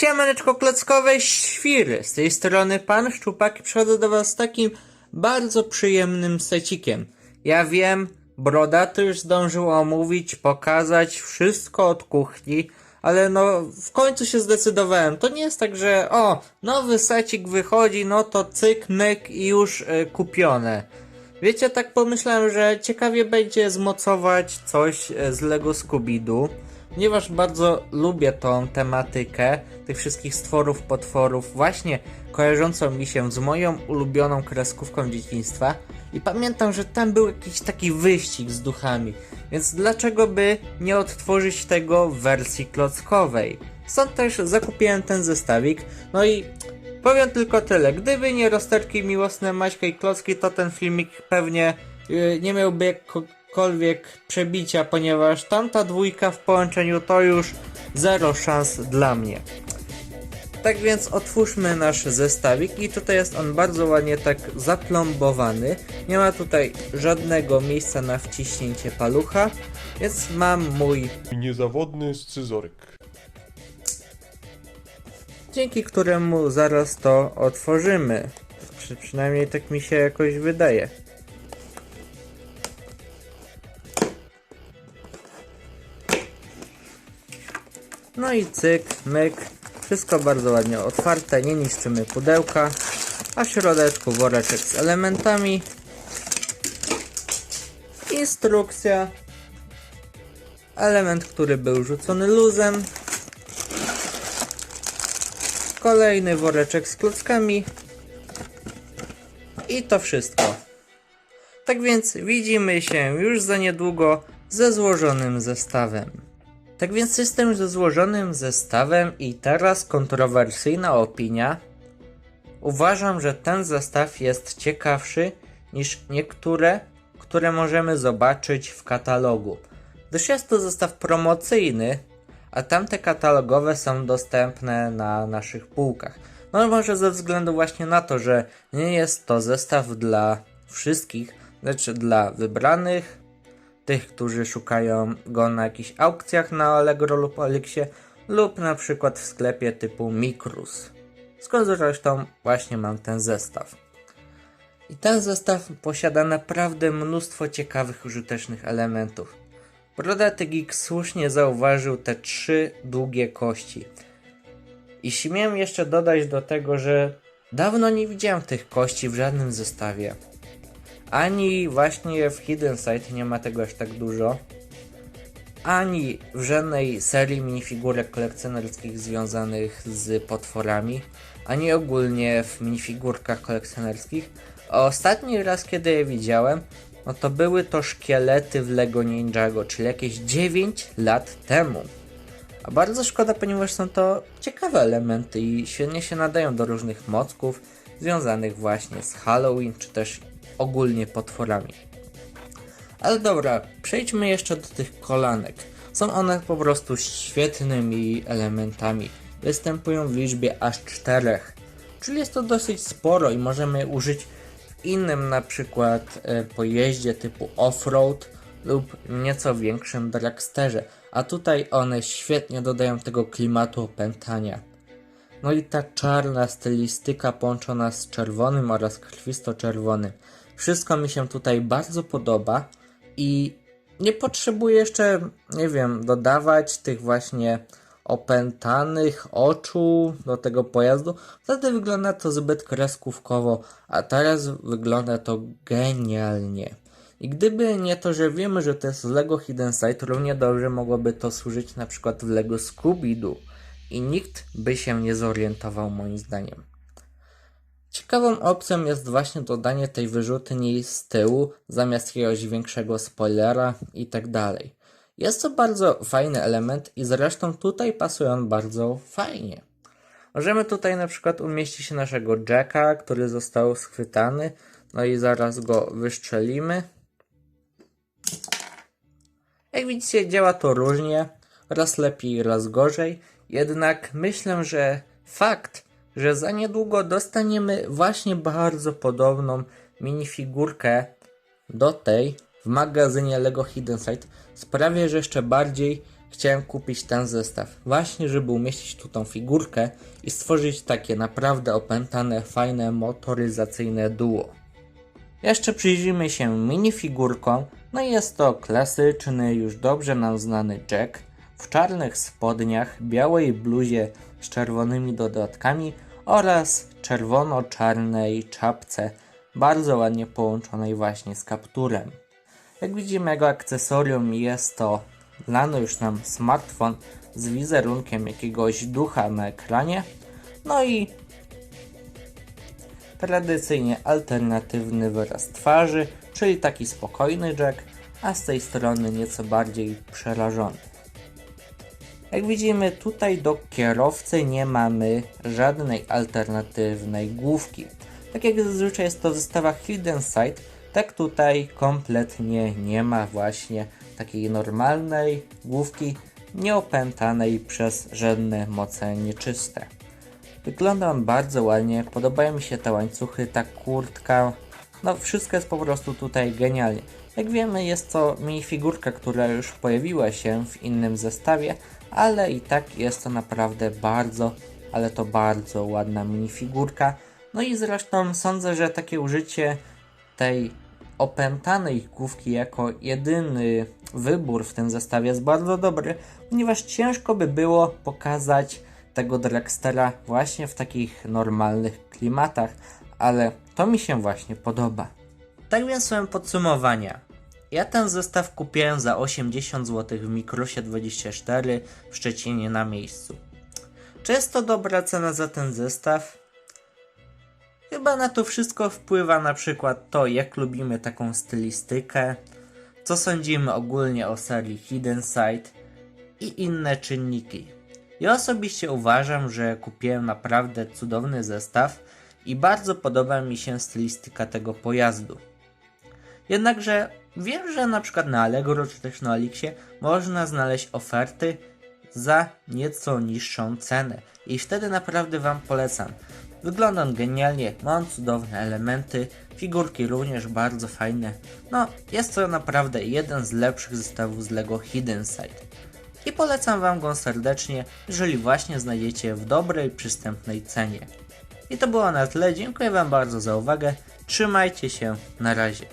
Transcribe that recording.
Siemaneczko klockowe świry, z tej strony pan Szczupak przychodzę do was z takim bardzo przyjemnym secikiem. Ja wiem, Brodaty już zdążył omówić, pokazać wszystko od kuchni, ale no w końcu się zdecydowałem. To nie jest tak, że o, nowy secik wychodzi, no to cyk, myk i już y, kupione. Wiecie, tak pomyślałem, że ciekawie będzie zmocować coś e, z Lego Scooby-Doo, ponieważ bardzo lubię tą tematykę tych wszystkich stworów, potworów, właśnie kojarzącą mi się z moją ulubioną kreskówką dzieciństwa i pamiętam, że tam był jakiś taki wyścig z duchami, więc dlaczego by nie odtworzyć tego w wersji klockowej? Stąd też zakupiłem ten zestawik, no i Powiem tylko tyle, gdyby nie rozterki miłosne Maćka i Klocki, to ten filmik pewnie yy, nie miałby jakkolwiek przebicia, ponieważ tamta dwójka w połączeniu to już zero szans dla mnie. Tak więc otwórzmy nasz zestawik i tutaj jest on bardzo ładnie tak zaplombowany. Nie ma tutaj żadnego miejsca na wciśnięcie palucha, więc mam mój Niezawodny scyzoryk. dzięki któremu zaraz to otworzymy. Czy przynajmniej tak mi się jakoś wydaje. No i cyk, myk. Wszystko bardzo ładnie otwarte, nie niszczymy pudełka. A w środeczku woreczek z elementami. Instrukcja. Element, który był rzucony luzem. Kolejny woreczek z klockami. I to wszystko. Tak więc widzimy się już za niedługo ze złożonym zestawem. Tak więc jestem ze złożonym zestawem i teraz kontrowersyjna opinia. Uważam, że ten zestaw jest ciekawszy niż niektóre, które możemy zobaczyć w katalogu. Gdyż jest to zestaw promocyjny, a tamte katalogowe są dostępne na naszych półkach. No może ze względu właśnie na to, że nie jest to zestaw dla wszystkich, lecz dla wybranych, tych, którzy szukają go na jakichś aukcjach na Allegro lub Elixie lub na przykład w sklepie typu Mikrus. Skąd zresztą właśnie mam ten zestaw. I ten zestaw posiada naprawdę mnóstwo ciekawych, użytecznych elementów. Brodaty Geek słusznie zauważył te trzy długie kości. I śmiem jeszcze dodać do tego, że dawno nie widziałem tych kości w żadnym zestawie. Ani właśnie w Hidden Side nie ma tego aż tak dużo. Ani w żadnej serii minifigurek kolekcjonerskich związanych z potworami. Ani ogólnie w minifigurkach kolekcjonerskich. Ostatni raz, kiedy je widziałem, no to były to szkielety w Lego Ninjago, czyli jakieś 9 lat temu. A bardzo szkoda, ponieważ są to ciekawe elementy i świetnie się nadają do różnych mocków związanych właśnie z Halloween, czy też ogólnie potworami. Ale dobra, przejdźmy jeszcze do tych kolanek. Są one po prostu świetnymi elementami. Występują w liczbie aż czterech, czyli jest to dosyć sporo i możemy użyć w innym na przykład e, pojeździe typu off-road lub nieco większym dragsterze. A tutaj one świetnie dodają tego klimatu opętania. No i ta czarna stylistyka połączona z czerwonym oraz krwisto-czerwonym. Wszystko mi się tutaj bardzo podoba i nie potrzebuję jeszcze, nie wiem, dodawać tych właśnie opętanych oczu do tego pojazdu. Wtedy wygląda to zbyt kreskówkowo, a teraz wygląda to genialnie. I gdyby nie to, że wiemy, że to jest Lego Hidden Side, równie dobrze mogłoby to służyć na przykład w Lego Scooby-Doo i nikt by się nie zorientował moim zdaniem. Ciekawą opcją jest właśnie dodanie tej wyrzutni z tyłu zamiast jakiegoś większego spoilera i tak dalej. Jest to bardzo fajny element i zresztą tutaj pasuje on bardzo fajnie. Możemy tutaj na przykład umieścić naszego Jacka, który został schwytany, no i zaraz go wystrzelimy. Jak widzicie, działa to różnie, raz lepiej, raz gorzej. Jednak myślę, że fakt, że za niedługo dostaniemy właśnie bardzo podobną minifigurkę do tej w magazynie Lego Hidden Side sprawia, że jeszcze bardziej chciałem kupić ten zestaw. Właśnie, żeby umieścić tu tą figurkę i stworzyć takie naprawdę opętane, fajne, motoryzacyjne duo. Jeszcze przyjrzyjmy się minifigurkom. No jest to klasyczny, już dobrze nam znany Jack w czarnych spodniach, białej bluzie z czerwonymi dodatkami oraz czerwono-czarnej czapce, bardzo ładnie połączonej właśnie z kapturem. Jak widzimy, jego akcesorium jest to lany już nam smartfon z wizerunkiem jakiegoś ducha na ekranie. No i tradycyjnie alternatywny wyraz twarzy, czyli taki spokojny Jack, a z tej strony nieco bardziej przerażony. Jak widzimy, tutaj do kierowcy nie mamy żadnej alternatywnej główki. Tak jak zazwyczaj jest to w zestawach Hidden Side, tak tutaj kompletnie nie ma właśnie takiej normalnej główki, nieopętanej przez żadne moce nieczyste. Wygląda on bardzo ładnie, podobają mi się te łańcuchy, ta kurtka, no wszystko jest po prostu tutaj genialnie. Jak wiemy jest to minifigurka, która już pojawiła się w innym zestawie, ale i tak jest to naprawdę bardzo, ale to bardzo ładna minifigurka. No i zresztą sądzę, że takie użycie tej opętanej główki jako jedyny wybór w tym zestawie jest bardzo dobry, ponieważ ciężko by było pokazać tego Dragstera właśnie w takich normalnych klimatach, ale to mi się właśnie podoba. Tak więc są podsumowania. Ja ten zestaw kupiłem za 80 zł w Mikrosie 24 w Szczecinie na miejscu. Czy jest to dobra cena za ten zestaw? Chyba na to wszystko wpływa na przykład to, jak lubimy taką stylistykę, co sądzimy ogólnie o serii Hidden Side i inne czynniki. Ja osobiście uważam, że kupiłem naprawdę cudowny zestaw i bardzo podoba mi się stylistyka tego pojazdu. Jednakże wiem, że na przykład na Allegro czy też na Elixie można znaleźć oferty za nieco niższą cenę i wtedy naprawdę Wam polecam. Wygląda on genialnie, ma on cudowne elementy, figurki również bardzo fajne. No, jest to naprawdę jeden z lepszych zestawów z LEGO Hidden Side. I polecam Wam go serdecznie, jeżeli właśnie znajdziecie w dobrej, przystępnej cenie. I to było na tyle, dziękuję Wam bardzo za uwagę, trzymajcie się, na razie.